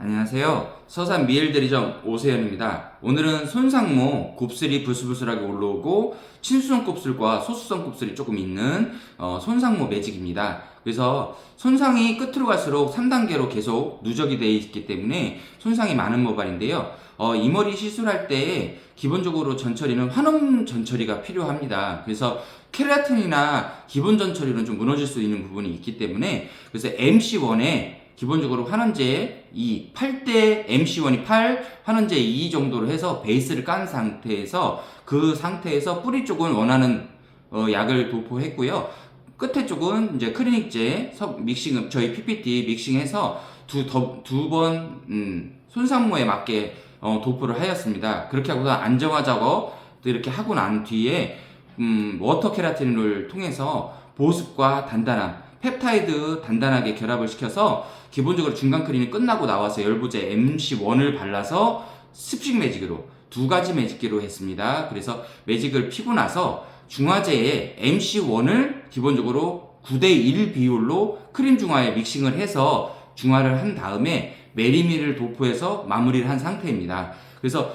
안녕하세요. 서산 미엘대리점 오세현입니다. 오늘은 손상모 곱슬이 부슬부슬하게 올라오고 친수성 곱슬과 소수성 곱슬이 조금 있는 어, 손상모 매직입니다. 그래서 손상이 끝으로 갈수록 3단계로 계속 누적이 되어 있기 때문에 손상이 많은 모발인데요. 어, 이 머리 시술할 때 기본적으로 전처리는 환원 전처리가 필요합니다. 그래서 케라틴이나 기본 전처리는 좀 무너질 수 있는 부분이 있기 때문에 그래서 MC1에 기본적으로 환원제 2, 8대 MC1이 8, 환원제 2 정도로 해서 베이스를 깐 상태에서 그 상태에서 뿌리 쪽은 원하는 어, 약을 도포했고요. 끝에 쪽은 이제 크리닉제 석- 믹싱 저희 PPT 믹싱해서 두두번 음, 손상모에 맞게 어, 도포를 하였습니다. 그렇게 하고서 안정화 작업 이렇게 하고 난 뒤에 음, 워터 케라틴을 통해서 보습과 단단함, 펩타이드 단단하게 결합을 시켜서 기본적으로 중간 크림이 끝나고 나와서 열부제 MC1을 발라서 습식 매직으로 두 가지 매직기로 했습니다. 그래서 매직을 피고 나서 중화제에 MC1을 기본적으로 9대1 비율로 크림 중화에 믹싱을 해서 중화를 한 다음에 메리미를 도포해서 마무리를 한 상태입니다. 그래서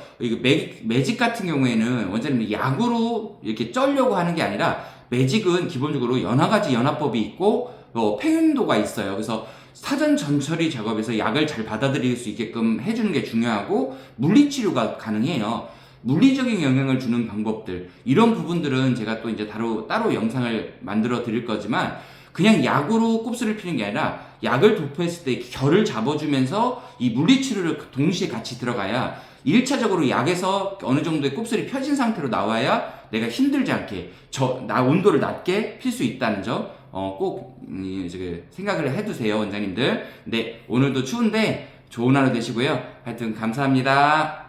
매직 같은 경우에는 원장님 약으로 이렇게 ጨ려고 하는 게 아니라 매직은 기본적으로 여러 가지 연화법이 있고 어, 팽윤도가 있어요. 그래서 사전 전처리 작업에서 약을 잘 받아들일 수 있게끔 해주는 게 중요하고 물리치료가 가능해요. 물리적인 영향을 주는 방법들 이런 부분들은 제가 또 이제 따로 따로 영상을 만들어 드릴 거지만 그냥 약으로 곱슬을 피는 게 아니라 약을 도포했을 때 결을 잡아주면서 이 물리치료를 동시에 같이 들어가야 1차적으로 약에서 어느 정도의 곱슬이 펴진 상태로 나와야 내가 힘들지 않게 저 나 온도를 낮게 필 수 있다는 점 어, 꼭 음, 이제 생각을 해두세요 원장님들. 네 오늘도 추운데 좋은 하루 되시고요. 하여튼 감사합니다